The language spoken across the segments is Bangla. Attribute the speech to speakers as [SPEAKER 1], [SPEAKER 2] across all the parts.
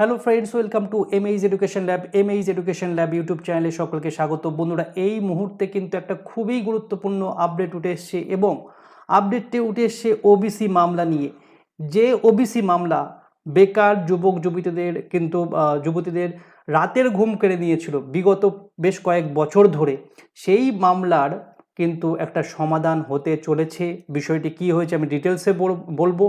[SPEAKER 1] Hello friends welcome to M age education lab M age education lab YouTube চ্যানেলে সকলকে স্বাগত। বন্ধুরা, এই মুহূর্তে কিন্তু একটা খুবই গুরুত্বপূর্ণ আপডেট উঠে এসছে এবং আপডেটটি উঠে এসছে ওবিসি মামলা নিয়ে। যে ওবিসি মামলা বেকার যুবক, যুবতীদের কিন্তু যুবতীদের রাতের ঘুম কেড়ে নিয়েছিল বিগত বেশ কয়েক বছর ধরে, সেই মামলার কিন্তু একটা সমাধান হতে চলেছে। বিষয়টি কি হয়েছে আমি ডিটেলসে বলব।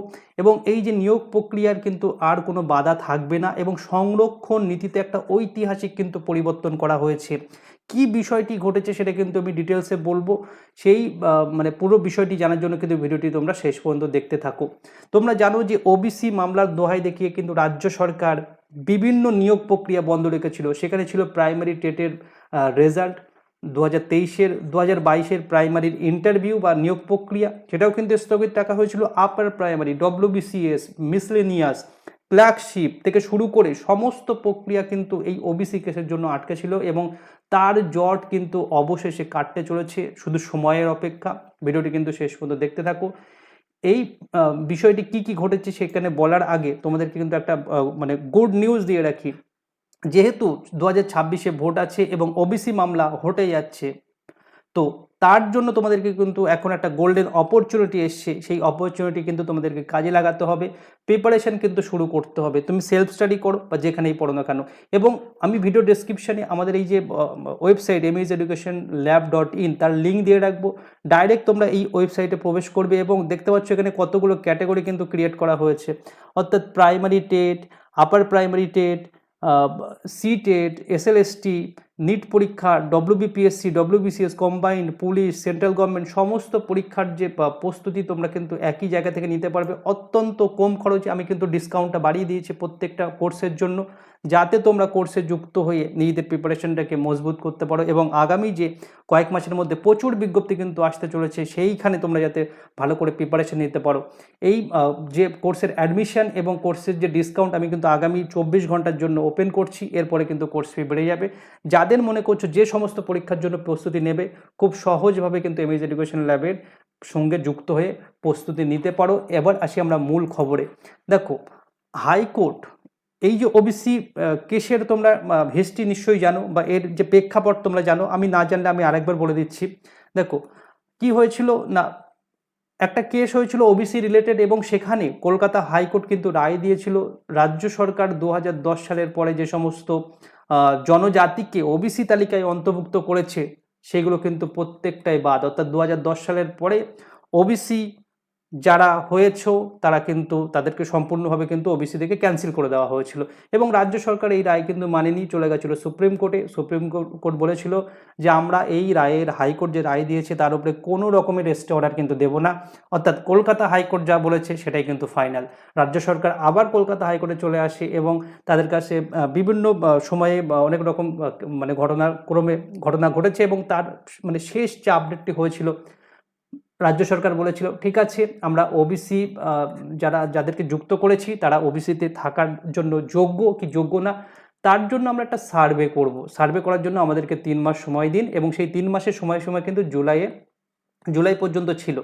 [SPEAKER 1] এবং এই যে নিয়োগ প্রক্রিয়ার কিন্তু আর কোনো বাধা থাকবে না এবং সংরক্ষণ নীতিতে একটা ঐতিহাসিক কিন্তু পরিবর্তন করা হয়েছে। কি বিষয়টি ঘটেছে সেটা কিন্তু আমি ডিটেলসে বলব। সেই মানে পুরো বিষয়টি জানার জন্য কিন্তু ভিডিওটি তোমরা শেষ পর্যন্ত দেখতে থাকো। তোমরা জানো যে ওবিসি মামলার দোহাই দেখিয়ে কিন্তু রাজ্য সরকার বিভিন্ন নিয়োগ প্রক্রিয়া বন্ধ রেখেছিল। সেখানে ছিল প্রাইমারি টেটের রেজাল্ট দু হাজার তেইশের দু হাজার বাইশের প্রাইমারির ইন্টারভিউ বা নিয়োগ প্রক্রিয়া, সেটাও কিন্তু স্থগিত রাখা হয়েছিল upper primary WBCS miscellaneous clerkship থেকে শুরু করে সমস্ত প্রক্রিয়া কিন্তু এই ওবিসি কেসের জন্য আটকে ছিল এবং তার জট কিন্তু অবশেষে কাটতে চলেছে শুধু সময়ের অপেক্ষা। ভিডিওটি কিন্তু শেষ পর্যন্ত দেখতে থাকো। এই বিষয়টি কি কি ঘটেছে সেখানে বলার আগে তোমাদেরকে কিন্তু একটা মানে গুড নিউজ দিয়ে রাখি। যেহেতু দু হাজার ছাব্বিশে ভোট আছে এবং ওবিসি মামলা হটে যাচ্ছে, তো তার জন্য তোমাদেরকে কিন্তু এখন একটা গোল্ডেন অপরচুনিটি এসছে। সেই অপরচুনিটি কিন্তু তোমাদেরকে কাজে লাগাতে হবে। প্রিপারেশন কিন্তু শুরু করতে হবে। তুমি সেলফ স্টাডি করো বা যেখানেই পড়ো না কেন। এবং আমি ভিডিও ডেসক্রিপশানে আমাদের এই যে website MS education lab dot in তার লিঙ্ক দিয়ে রাখব। ডাইরেক্ট তোমরা এই ওয়েবসাইটে প্রবেশ করবে এবং দেখতে পাচ্ছ এখানে কতগুলো ক্যাটাগরি কিন্তু ক্রিয়েট করা হয়েছে। অর্থাৎ primary TET upper primary TET C TET SLST NEET পরীক্ষা WBPSC WBCS combined police central government সমস্ত পরীক্ষার যে প্রস্তুতি তোমরা কিন্তু একই জায়গা থেকে নিতে পারবে। অত্যন্ত কম খরচে আমি কিন্তু ডিসকাউন্টটা বাড়িয়ে দিয়েছি প্রত্যেকটা কোর্সের জন্য। যাতে তোমরা কোর্সে যুক্ত হয়ে নিজেদের প্রিপারেশনটাকে মজবুত করতে পারো এবং আগামী যে কয়েক মাসের মধ্যে প্রচুর বিজ্ঞপ্তি কিন্তু আসতে চলেছে, সেইখানে তোমরা যাতে ভালো করে প্রিপারেশন নিতে পারো। এই যে কোর্সের অ্যাডমিশন এবং কোর্সের যে ডিসকাউন্ট আমি কিন্তু আগামী চব্বিশ ঘণ্টার জন্য ওপেন করছি, এরপরে কিন্তু কোর্স ফি বেড়ে যাবে। যাদের মনে করছ যে সমস্ত পরীক্ষার জন্য প্রস্তুতি নেবে, খুব সহজভাবে কিন্তু এমএজ এডুকেশন ল্যাবের সঙ্গে যুক্ত হয়ে প্রস্তুতি নিতে পারো। এবার আসি আমরা মূল খবরে। দেখো হাইকোর্ট এই যে ওবিসি কেসের তোমরা হিস্ট্রি নিশ্চয়ই জানো বা এর যে প্রেক্ষাপট তোমরা জানো, আমি না জানলে আমি আরেকবার বলে দিচ্ছি। দেখো, কি হয়েছিল না, একটা কেস হয়েছিল ওবিসি রিলেটেড এবং সেখানে কলকাতা হাইকোর্ট কিন্তু রায় দিয়েছিল, রাজ্য সরকার দু হাজার দশ সালের পরে যে সমস্ত জনজাতিকে ওবিসি তালিকায় অন্তর্ভুক্ত করেছে, সেগুলো কিন্তু প্রত্যেকটাই বাদ। অর্থাৎ দু হাজার দশ সালের পরে ওবিসি যারা হয়েছো, তারা কিন্তু, তাদেরকে সম্পূর্ণভাবে কিন্তু ওবিসি থেকে ক্যান্সেল করে দেওয়া হয়েছিল। এবং রাজ্য সরকার এই রায় কিন্তু মানেনি, চলে গেছিল সুপ্রিম কোর্টে। সুপ্রিম কোর্ট বলেছিল যে আমরা এই রায়ের হাইকোর্ট যে রায় দিয়েছে, তার উপরে কোনো রকমের রেস্টে অর্ডার কিন্তু দেবো না। অর্থাৎ কলকাতা হাইকোর্ট যা বলেছে, সেটাই কিন্তু ফাইনাল। রাজ্য সরকার আবার কলকাতা হাইকোর্টে চলে আসে এবং তাদের কাছে বিভিন্ন সময়ে অনেক রকম মানে ঘটনার ক্রমে ঘটনা ঘটেছে এবং তার মানে শেষ যে আপডেটটি হয়েছিল রাজ্য সরকার বলেছিল, ঠিক আছে, আমরা ওবিসি যারা, যাদেরকে যুক্ত করেছি, তারা ওবিসিতে থাকার জন্য যোগ্য কি যোগ্য না, তার জন্য আমরা একটা সার্ভে করব। সার্ভে করার জন্য আমাদেরকে তিন মাস সময় দিন এবং সেই তিন মাসের সময় সময় কিন্তু জুলাইয়ে, জুলাই পর্যন্ত ছিল।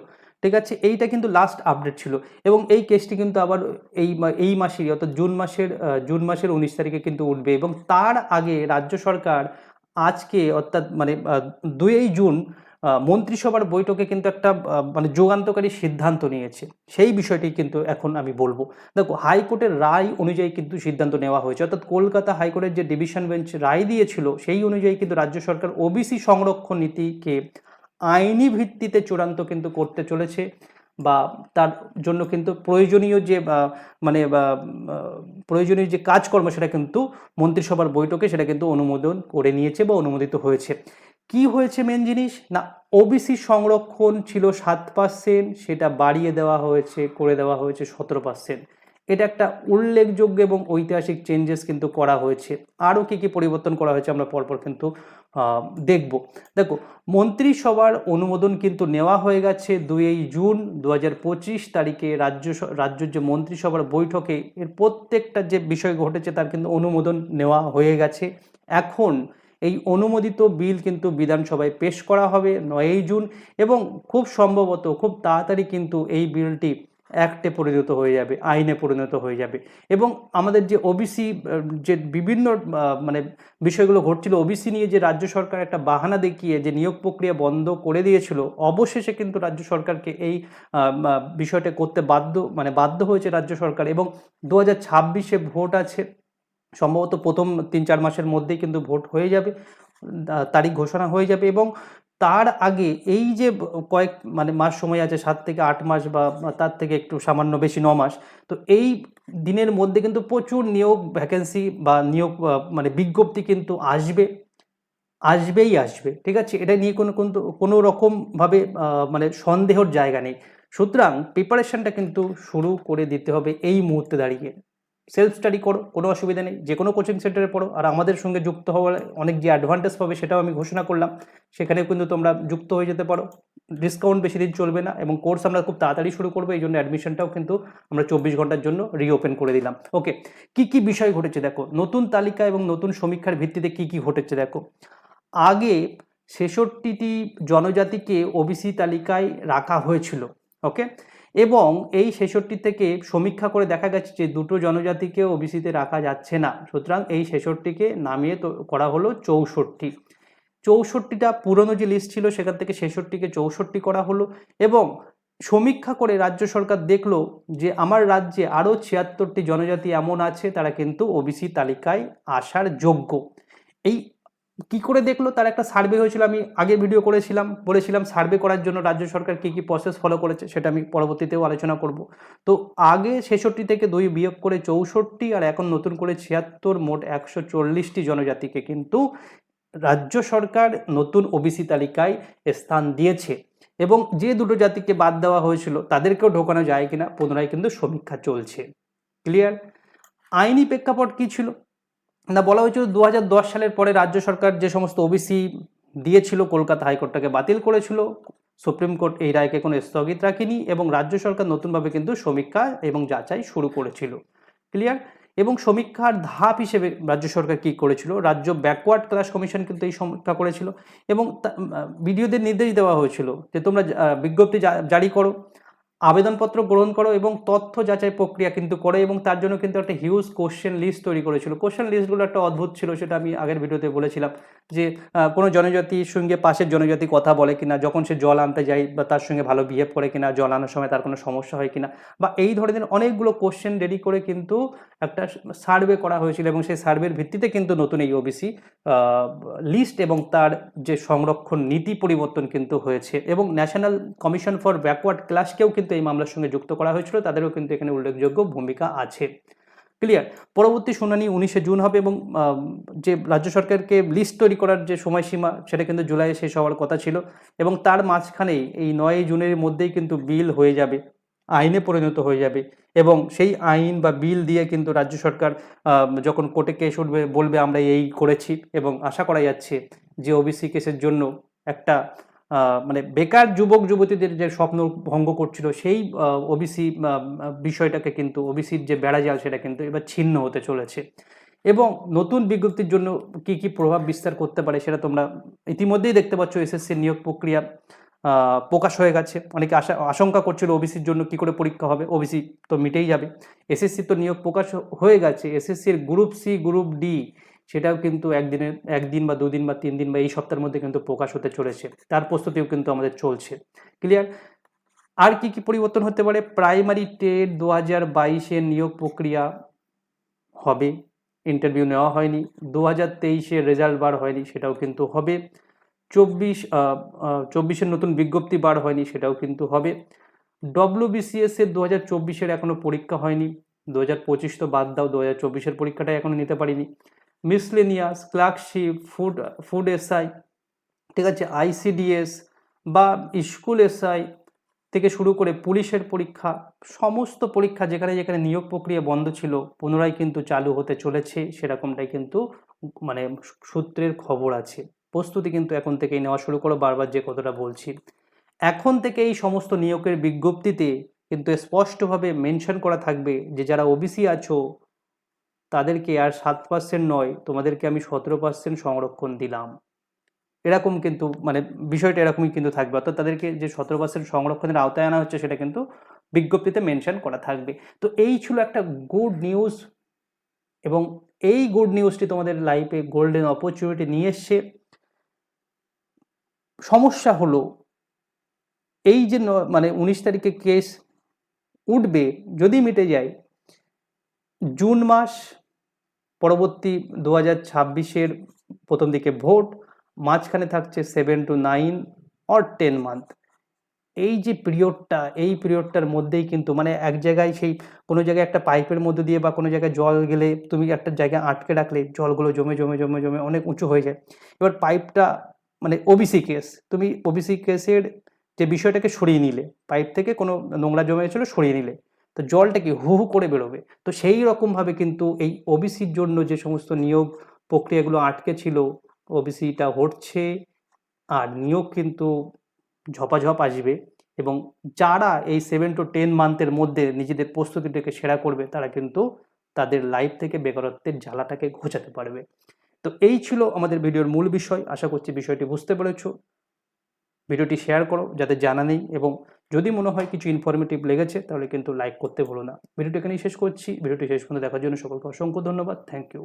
[SPEAKER 1] ঠিক আছে, এইটা কিন্তু লাস্ট আপডেট ছিল এবং এই কেসটি কিন্তু আবার এই এই মাসেরই, অর্থাৎ জুন মাসের জুন মাসের উনিশ তারিখে কিন্তু উঠবে এবং তার আগে রাজ্য সরকার আজকে, অর্থাৎ মানে দুই জুন মন্ত্রিসভার বৈঠকে কিন্তু একটা মানে যুগান্তকারী সিদ্ধান্ত নিয়েছে। সেই বিষয়টি কিন্তু এখন আমি বলব। দেখো, হাইকোর্টের রায় অনুযায়ী কিন্তু সিদ্ধান্ত নেওয়া হয়েছে। অর্থাৎ কলকাতা হাইকোর্টের যে ডিভিশন বেঞ্চ রায় দিয়েছিল, সেই অনুযায়ী কিন্তু রাজ্য সরকার ওবিসি সংরক্ষণ নীতিকে আইনি ভিত্তিতে চূড়ান্ত কিন্তু করতে চলেছে বা তার জন্য কিন্তু প্রয়োজনীয় যে মানে প্রয়োজনীয় যে কাজকর্ম, সেটা কিন্তু মন্ত্রিসভার বৈঠকে সেটা কিন্তু অনুমোদন করে নিয়েছে বা অনুমোদিত হয়েছে। কি হয়েছে মেন জিনিস? না ওবিসি সংরক্ষণ ছিল সাত পার্সেন্ট সেটা বাড়িয়ে দেওয়া হয়েছে, করে দেওয়া হয়েছে সতেরো পার্সেন্ট এটা একটা উল্লেখযোগ্য এবং ঐতিহাসিক চেঞ্জেস কিন্তু করা হয়েছে। আরও কী কী পরিবর্তন করা হয়েছে আমরা পরপর কিন্তু দেখব। দেখো, মন্ত্রিসভার অনুমোদন কিন্তু নেওয়া হয়ে গেছে দুই জুন দু পঁচিশ তারিখে রাজ্য রাজ্যের যে মন্ত্রিসভার বৈঠকে। এর প্রত্যেকটা যে বিষয় ঘটেছে তার কিন্তু অনুমোদন নেওয়া হয়ে গেছে। এখন এই অনুমোদিত বিল কিন্তু বিধানসভায় পেশ করা হবে নয়ই জুন এবং খুব সম্ভবত খুব তাড়াতাড়ি কিন্তু এই বিলটি অ্যাক্টে পরিণত হয়ে যাবে, আইনে পরিণত হয়ে যাবে। এবং আমাদের যে ওবিসি যে বিভিন্ন মানে বিষয়গুলো ঘটছিল ওবিসি নিয়ে যে রাজ্য সরকার একটা বাহানা দেখিয়ে যে নিয়োগ প্রক্রিয়া বন্ধ করে দিয়েছিল, অবশেষে কিন্তু রাজ্য সরকারকে এই বিষয়টা করতে বাধ্য মানে বাধ্য হয়েছে রাজ্য সরকার এবং দু হাজার ভোট আছে। সম্ভবত প্রথম তিন চার মাসের মধ্যেই কিন্তু ভোট হয়ে যাবে তারিখ ঘোষণা হয়ে যাবে এবং তার আগে এই যে কয়েক মানে মাস সময় আছে সাত থেকে আট মাস বা তার থেকে একটু সামান্য বেশি ন মাস, তো এই দিনের মধ্যে কিন্তু প্রচুর নিয়োগ ভ্যাকেন্সি বা নিয়োগ মানে বিজ্ঞপ্তি কিন্তু আসবে, আসবেই আসবে, ঠিক আছে? এটা নিয়ে কোনো কিন্তু কোনো রকমভাবে মানে সন্দেহর জায়গা নেই। সুতরাং প্রিপারেশনটা কিন্তু শুরু করে দিতে হবে এই মুহূর্তে দাঁড়িয়ে। সেলফ স্টাডি করো, কোনো অসুবিধা নেই। যে কোনো কোচিং সেন্টারে পড়ো। আর আমাদের সঙ্গে যুক্ত হওয়ার অনেক যে অ্যাডভান্টেজ পাবে সেটাও আমি ঘোষণা করলাম। সেখানেও কিন্তু তোমরা যুক্ত হয়ে যেতে পারো। ডিসকাউন্ট বেশি দিন চলবে না এবং কোর্স আমরা খুব তাড়াতাড়ি শুরু করব। এই জন্য অ্যাডমিশনটাও কিন্তু আমরা চব্বিশ ঘণ্টার জন্য রিওপেন করে দিলাম। ওকে কি কি বিষয় ঘটেছে দেখো? নতুন তালিকা এবং নতুন সমীক্ষার ভিত্তিতে কি কি ঘটেছে দেখো? আগে ছেষট্টিটি জনজাতিকে ওবিসি তালিকায় রাখা হয়েছিল। ওকে এবং এই ছেষট্টি থেকে সমীক্ষা করে দেখা গেছে যে দুটো জনজাতিকে ওবিসিতে রাখা যাচ্ছে না। সুতরাং এই ছেষট্টিকে নামিয়ে তো করা হলো চৌষট্টি। চৌষট্টিটা পুরনো যে লিস্ট ছিল, সেখান থেকে ছেষট্টিকে চৌষট্টি করা হলো এবং সমীক্ষা করে রাজ্য সরকার দেখল যে আমার রাজ্যে আরও ছিয়াত্তরটি জনজাতি এমন আছে, তারা কিন্তু ওবিসি তালিকায় আসার যোগ্য। এই কি করে দেখল? তার একটা সার্ভে হয়েছিল, আমি আগে ভিডিও করেছিলাম, বলেছিলাম সার্ভে করার জন্য রাজ্য সরকার কি কি প্রসেস ফলো করেছে, সেটা আমি পরবর্তীতেও আলোচনা করব। তো আগে ছেষট্টি থেকে দুই বিয়োগ করে চৌষট্টি, আর এখন নতুন করে ছিয়াত্তর, মোট একশো চল্লিশটি জনজাতিকে কিন্তু রাজ্য সরকার নতুন ওবিসি তালিকায় স্থান দিয়েছে। এবং যে দুটো জাতিকে বাদ দেওয়া হয়েছিল, তাদেরকেও ঢোকানো যায় কিনা, পুনরায় কিন্তু সমীক্ষা চলছে। ক্লিয়ার আইনি প্রেক্ষাপট কি ছিল? না, বলা হয়েছিল দু হাজার দশ সালের পরে রাজ্য সরকার যে সমস্ত ওবিসি দিয়েছিল, কলকাতা হাইকোর্টটাকে বাতিল করেছিল, সুপ্রিম কোর্ট এই রায়কে কোনো স্থগিত রাখেনি এবং রাজ্য সরকার নতুনভাবে কিন্তু সমীক্ষা এবং যাচাই শুরু করেছিল। ক্লিয়ার এবং সমীক্ষার ধাপ হিসেবে রাজ্য সরকার কি করেছিল? রাজ্য ব্যাকওয়ার্ড ক্লাস কমিশন কিন্তু এই সমীক্ষা করেছিল এবং বিডিওদের নির্দেশ দেওয়া হয়েছিল যে তোমরা বিজ্ঞপ্তি জারি করো। আবেদনপত্র গ্রহণ করো এবং তথ্য যাচাই প্রক্রিয়া কিন্তু করে এবং তার জন্য কিন্তু একটা হিউজ কোশ্চেন লিস্ট তৈরি করেছিল। কোশ্চেন লিস্টগুলো একটা অদ্ভুত ছিল, সেটা আমি আগের ভিডিওতে বলেছিলাম যে কোনো জনজাতির সঙ্গে পাশের জনজাতি কথা বলে কিনা, যখন সে জল আনতে যায় বা তার সঙ্গে ভালো বিহেভ করে কিনা, জল আনার সময় তার কোনো সমস্যা হয় কিনা, বা এই ধরনের অনেকগুলো কোশ্চেন রেডি করে কিন্তু একটা সার্ভে করা হয়েছিল এবং সেই সার্ভের ভিত্তিতে কিন্তু নতুন এই ওবিসি লিস্ট এবং তার যে সংরক্ষণ নীতি পরিবর্তন কিন্তু হয়েছে এবং ন্যাশনাল কমিশন ফর ব্যাকওয়ার্ড ক্লাসকেও কিন্তু এই মামলার সঙ্গে যুক্ত করা হয়েছিল, তাদেরও কিন্তু এখানে উল্লেখযোগ্য ভূমিকা আছে। ক্লিয়ার পরবর্তী শুনানি উনিশে জুন হবে এবং যে রাজ্য সরকারকে লিস্ট তৈরি করার যে সময়সীমা, সেটা কিন্তু জুলাইয়ে শেষ হওয়ার কথা ছিল এবং তার মাঝখানেই এই নয় জুনের মধ্যেই কিন্তু বিল হয়ে যাবে, আইনে পরিণত হয়ে যাবে এবং সেই আইন বা বিল দিয়ে কিন্তু রাজ্য সরকার যখন কোর্টে কেস উঠবে, বলবে আমরা এই করেছি এবং আশা করা যাচ্ছে যে ওবিসি কেসের জন্য একটা মানে বেকার যুবক যুবতীদের যে স্বপ্ন ভঙ্গ করছিল, সেই ওবিসি বিষয়টাকে কিন্তু ওবিসির যে বেড়াজাল, সেটা কিন্তু এবার ছিন্ন হতে চলেছে। এবং নতুন বিজ্ঞপ্তির জন্য কি কি প্রভাব বিস্তার করতে পারে, সেটা তোমরা ইতিমধ্যেই দেখতে পাচ্ছ এসএসসি নিয়োগ প্রক্রিয়া প্রকাশ হয়ে গেছে। অনেকে আশা, আশঙ্কা করছিল ওবিসির জন্য কি করে পরীক্ষা হবে ওবিসি তো মিটেই যাবে। এসএসসি তো নিয়োগ প্রকাশ হয়ে গেছে। এসএসসির গ্রুপ সি গ্রুপ ডি সেটাও কিন্তু একদিনের, একদিন বা দুদিন বা তিন দিন বা এই সপ্তাহের মধ্যে কিন্তু প্রকাশ হতে চলেছে। তার প্রস্তুতিও কিন্তু আমাদের চলছে। ক্লিয়ার আর কি কি পরিবর্তন হতে পারে? প্রাইমারি টেট দু হাজার বাইশের নিয়োগ প্রক্রিয়া হবে। ইন্টারভিউ নেওয়া হয়নি। দু হাজার তেইশের রেজাল্ট বার হয়নি, সেটাও কিন্তু হবে। চব্বিশ চব্বিশের নতুন বিজ্ঞপ্তি বার হয়নি, সেটাও কিন্তু হবে। ডব্লিউ এর দু হাজার চব্বিশের এখনও পরীক্ষা হয়নি। দু হাজার পঁচিশ তো বাদ দাও দু হাজার চব্বিশের পরীক্ষাটা এখনও নিতে পারিনি। Miscellaneous clerkship food food SI ঠিক আছে আইসিডিএস বা স্কুল এসআই থেকে শুরু করে পুলিশের পরীক্ষা, সমস্ত পরীক্ষা যেখানে যেখানে নিয়োগ প্রক্রিয়া বন্ধ ছিল, পুনরায় কিন্তু চালু হতে চলেছে, সেরকমটাই কিন্তু মানে সূত্রের খবর আছে। প্রস্তুতি কিন্তু এখন থেকেই নেওয়া শুরু করো, বারবার যে কথাটা বলছি। এখন থেকে এই সমস্ত নিয়োগের বিজ্ঞপ্তিতে কিন্তু স্পষ্টভাবে মেনশন করা থাকবে যে যারা ওবিসি আছো তাদেরকে আর সাত পার্সেন্ট নয়, তোমাদেরকে আমি সতেরো পার্সেন্ট সংরক্ষণ দিলাম। এরকম কিন্তু মানে বিষয়টা এরকমই কিন্তু থাকবে। অর্থাৎ তাদেরকে যে সতেরো পার্সেন্ট সংরক্ষণের আওতায় আনা হচ্ছে, সেটা কিন্তু বিজ্ঞপ্তিতে মেনশন করা থাকবে। তো এই ছিল একটা গুড নিউজ এবং এই গুড নিউজটি তোমাদের লাইফে গোল্ডেন অপরচুনিটি নিয়ে এসছে। সমস্যা হলো, এই যে মানে উনিশ তারিখে কেস উঠবে, যদি মিটে যায় জুন মাস, পরবর্তী দু হাজার ছাব্বিশের প্রথম দিকে ভোট, মাঝখানে থাকছে seven to nine or ten month এই যে পিরিয়ডটা এই পিরিয়ডটার মধ্যেই কিন্তু মানে এক জায়গায় সেই কোনো জায়গায় একটা পাইপের মধ্যে দিয়ে বা কোনো জায়গায় জল গেলে তুমি একটা জায়গায় আটকে রাখলে জলগুলো জমে জমে জমে জমে অনেক উঁচু হয়ে যায়। এবার পাইপটা মানে ওবিসি কেস তুমি ওবিসি কেসের যে বিষয়টাকে সরিয়ে নিলে, পাইপ থেকে কোনো নোংরা জমে ছিল সরিয়ে নিলে তো জলটা কি হু হু করে বেরোবে? তো সেই রকমভাবে কিন্তু এই ওবিসির জন্য যে সমস্ত নিয়োগ প্রক্রিয়াগুলো আটকে ছিল ওবিসিটা হচ্ছে আর নিয়োগ কিন্তু ঝপাঝপ আসবে এবং যারা এই সেভেন টু টেন মান্থের মধ্যে নিজেদের প্রস্তুতিটাকে সেরা করবে, তারা কিন্তু তাদের লাইফ থেকে বেকারত্বের জ্বালাটাকে ঘোচাতে পারবে। তো এই ছিল আমাদের ভিডিওর মূল বিষয়। আশা করছি বিষয়টি বুঝতে পেরেছ। ভিডিওটি শেয়ার করো যাদের জানা নেই এবং যদি মনে হয় কিছু ইনফরমেটিভ লেগেছে, তাহলে কিন্তু লাইক করতে ভুলো না। ভিডিওটি এখানেই শেষ করছি। ভিডিওটি শেষ পর্যন্ত দেখার জন্য সকলকে অসংখ্য ধন্যবাদ। Thank you